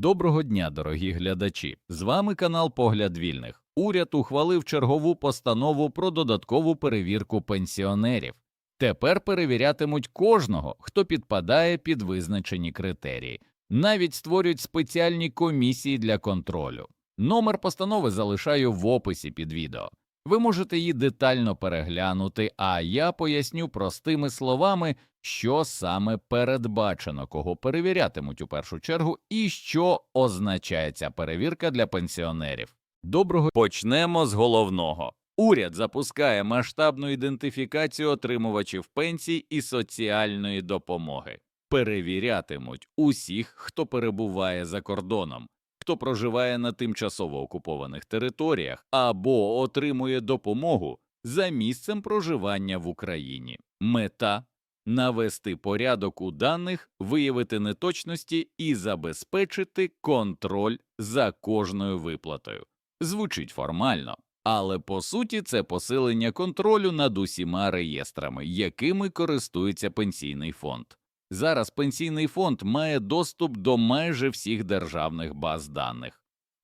Доброго дня, дорогі глядачі! З вами канал Погляд Вільних. Уряд ухвалив чергову постанову про додаткову перевірку пенсіонерів. Тепер перевірятимуть кожного, хто підпадає під визначені критерії. Навіть створюють спеціальні комісії для контролю. Номер постанови залишаю в описі під відео. Ви можете її детально переглянути, а я поясню простими словами, що саме передбачено, кого перевірятимуть у першу чергу, і що означає ця перевірка для пенсіонерів. Доброго почнемо з головного. Уряд запускає масштабну ідентифікацію отримувачів пенсій і соціальної допомоги. Перевірятимуть усіх, хто перебуває за кордоном, хто проживає на тимчасово окупованих територіях або отримує допомогу за місцем проживання в Україні. Мета навести порядок у даних, виявити неточності і забезпечити контроль за кожною виплатою. Звучить формально, але по суті це посилення контролю над усіма реєстрами, якими користується пенсійний фонд. Зараз пенсійний фонд має доступ до майже всіх державних баз даних.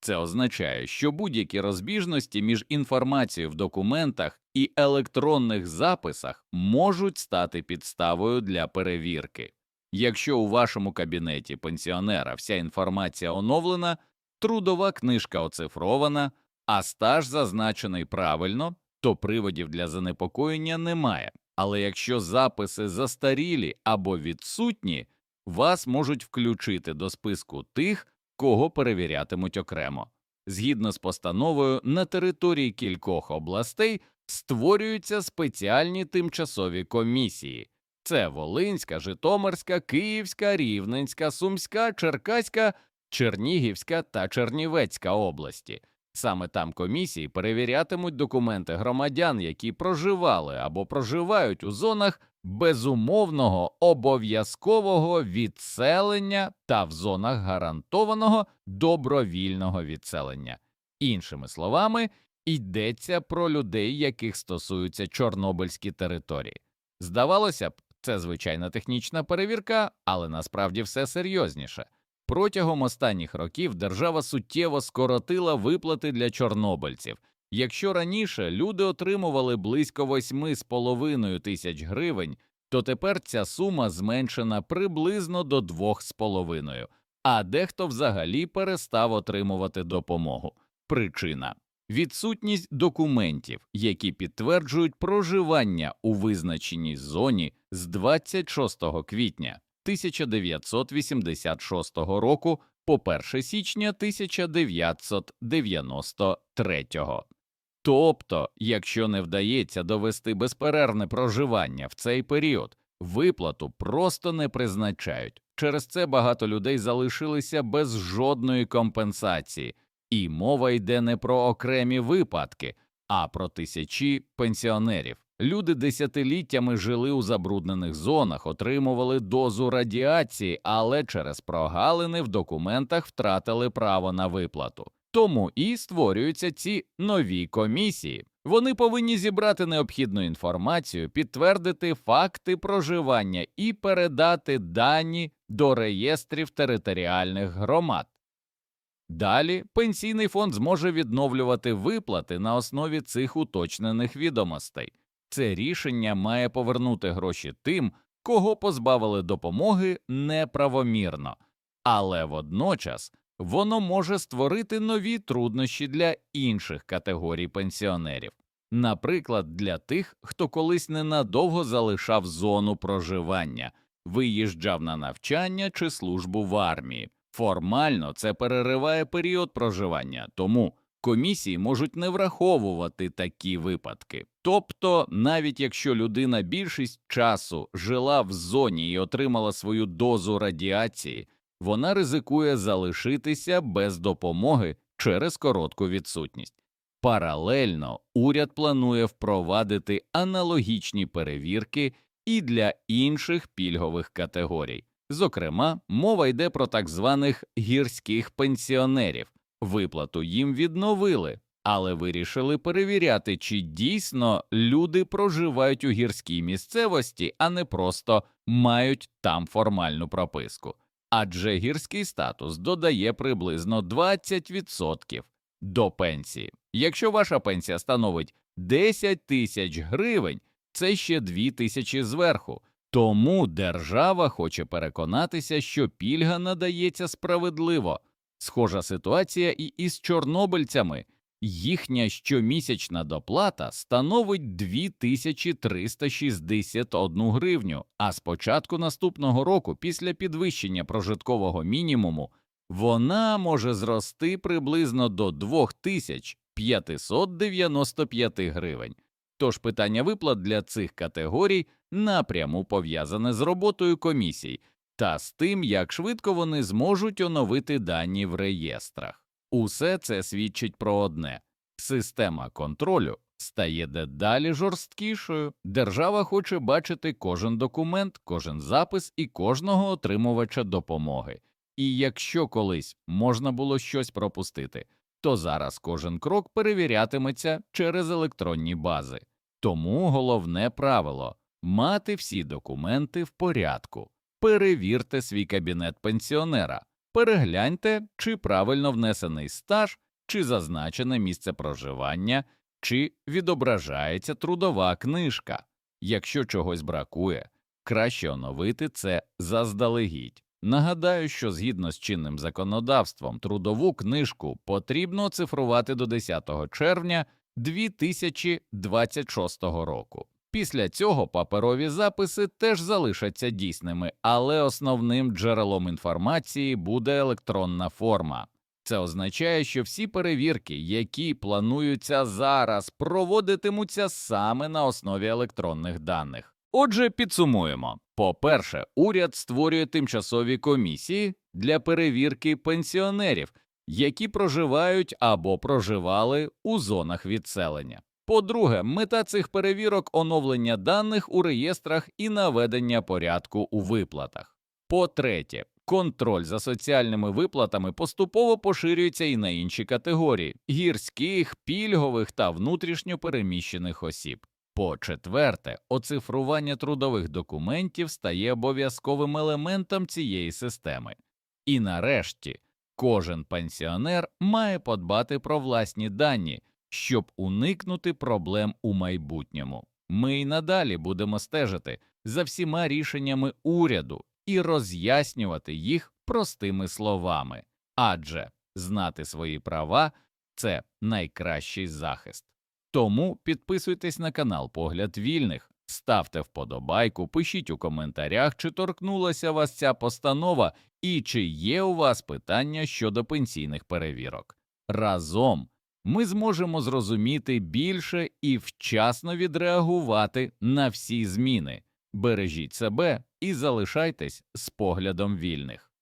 Це означає, що будь-які розбіжності між інформацією в документах і електронних записах можуть стати підставою для перевірки. Якщо у вашому кабінеті пенсіонера вся інформація оновлена, трудова книжка оцифрована, а стаж зазначений правильно, то приводів для занепокоєння немає. Але якщо записи застарілі або відсутні, вас можуть включити до списку тих, кого перевірятимуть окремо. Згідно з постановою, на території кількох областей створюються спеціальні тимчасові комісії. Це Волинська, Житомирська, Київська, Рівненська, Сумська, Черкаська, Чернігівська та Чернівецька області. Саме там комісії перевірятимуть документи громадян, які проживали або проживають у зонах безумовного обов'язкового відселення та в зонах гарантованого добровільного відселення. Іншими словами, йдеться про людей, яких стосуються чорнобильські території. Здавалося б, це звичайна технічна перевірка, але насправді все серйозніше. Протягом останніх років держава суттєво скоротила виплати для чорнобильців. Якщо раніше люди отримували близько 8,5 тисяч гривень, то тепер ця сума зменшена приблизно до 2,5, а дехто взагалі перестав отримувати допомогу. Причина відсутність документів, які підтверджують проживання у визначеній зоні з 26 квітня 1986 року по 1 січня 1993. Тобто, якщо не вдається довести безперервне проживання в цей період, виплату просто не призначають. Через це багато людей залишилися без жодної компенсації, і мова йде не про окремі випадки, а про тисячі пенсіонерів. Люди десятиліттями жили у забруднених зонах, отримували дозу радіації, але через прогалини в документах втратили право на виплату. Тому і створюються ці нові комісії. Вони повинні зібрати необхідну інформацію, підтвердити факти проживання і передати дані до реєстрів територіальних громад. Далі пенсійний фонд зможе відновлювати виплати на основі цих уточнених відомостей. Це рішення має повернути гроші тим, кого позбавили допомоги неправомірно, але водночас воно може створити нові труднощі для інших категорій пенсіонерів, наприклад, для тих, хто колись ненадовго залишав зону проживання, виїжджав на навчання чи службу в армії. Формально це перериває період проживання, тому комісії можуть не враховувати такі випадки. Тобто, навіть якщо людина більшість часу жила в зоні і отримала свою дозу радіації, вона ризикує залишитися без допомоги через коротку відсутність. Паралельно уряд планує впровадити аналогічні перевірки і для інших пільгових категорій. Зокрема, мова йде про так званих гірських пенсіонерів. Виплату їм відновили, але вирішили перевіряти, чи дійсно люди проживають у гірській місцевості, а не просто мають там формальну прописку. Адже гірський статус додає приблизно 20% до пенсії. Якщо ваша пенсія становить 10 тисяч гривень, це ще 2 тисячі зверху. Тому держава хоче переконатися, що пільга надається справедливо. Схожа ситуація і із чорнобильцями. Їхня щомісячна доплата становить 2361 гривню, а з початку наступного року, після підвищення прожиткового мінімуму, вона може зрости приблизно до 2595 гривень. Тож питання виплат для цих категорій напряму пов'язане з роботою комісій та з тим, як швидко вони зможуть оновити дані в реєстрах. Усе це свідчить про одне система контролю стає дедалі жорсткішою. Держава хоче бачити кожен документ, кожен запис і кожного отримувача допомоги. І якщо колись можна було щось пропустити, то зараз кожен крок перевірятиметься через електронні бази. Тому головне правило мати всі документи в порядку. Перевірте свій кабінет пенсіонера, перегляньте, чи правильно внесений стаж, чи зазначене місце проживання, чи відображається трудова книжка. Якщо чогось бракує, краще оновити це заздалегідь. Нагадаю, що згідно з чинним законодавством трудову книжку потрібно оцифрувати до 10 червня 2026 року. Після цього паперові записи теж залишаться дійсними, але основним джерелом інформації буде електронна форма. Це означає, що всі перевірки, які плануються зараз, проводитимуться саме на основі електронних даних. Отже, підсумуємо: по-перше, уряд створює тимчасові комісії для перевірки пенсіонерів, які проживають або проживали у зонах відселення. По-друге, мета цих перевірок оновлення даних у реєстрах і наведення порядку у виплатах. По-третє, контроль за соціальними виплатами поступово поширюється і на інші категорії гірських, пільгових та внутрішньо переміщених осіб. По четверте, оцифрування трудових документів стає обов'язковим елементом цієї системи. І нарешті, кожен пенсіонер має подбати про власні дані, щоб уникнути проблем у майбутньому. Ми й надалі будемо стежити за всіма рішеннями уряду і роз'яснювати їх простими словами, адже знати свої права це найкращий захист. Тому підписуйтесь на канал Погляд Вільних, ставте вподобайку, пишіть у коментарях, чи торкнулася вас ця постанова і чи є у вас питання щодо пенсійних перевірок. Разом ми зможемо зрозуміти більше і вчасно відреагувати на всі зміни. Бережіть себе і залишайтесь з поглядом вільних.